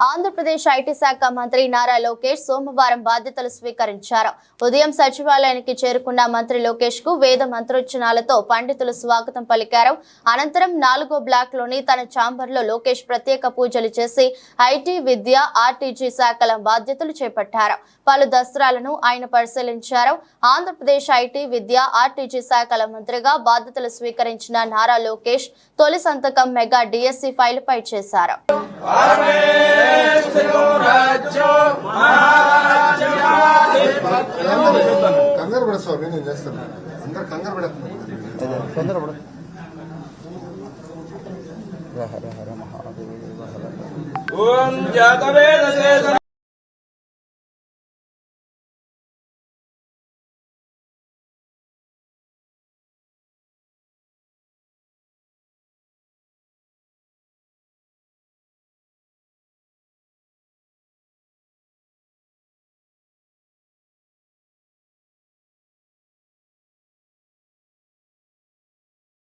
Andhra Pradesh IT శాఖ మంత్రి నారా లోకేష్ సోమవారం బాధ్యతలు స్వీకరించారు. ఉదయం సచివాలయానికి చేరుకున్న మంత్రి లోకేష్కు వేద మంత్రోచ్చనాలతో పండితులు స్వాగతం పలికారు. అనంతరం నాలుగో బ్లాక్లోని తన ఛాంబర్లో లోకేష్ ప్రత్యేక పూజలు చేసి ఐటీ విద్య ఆర్టీజీ శాఖల బాధ్యతలు చేపట్టారు. పలు దస్త్రాలను ఆయన పరిశీలించారు. ఆంధ్రప్రదేశ్ ఐటీ విద్య ఆర్టీజీ శాఖల మంత్రిగా బాధ్యతలు స్వీకరించిన నారా లోకేష్ తొలి సంతకం మెగా డిఎస్సి ఫైల్ పై చేశారు. కంగారు పడ స్వామి నేను చేస్తాను. అందరు కంగారు పడుతున్నారు ఓం జాతవేద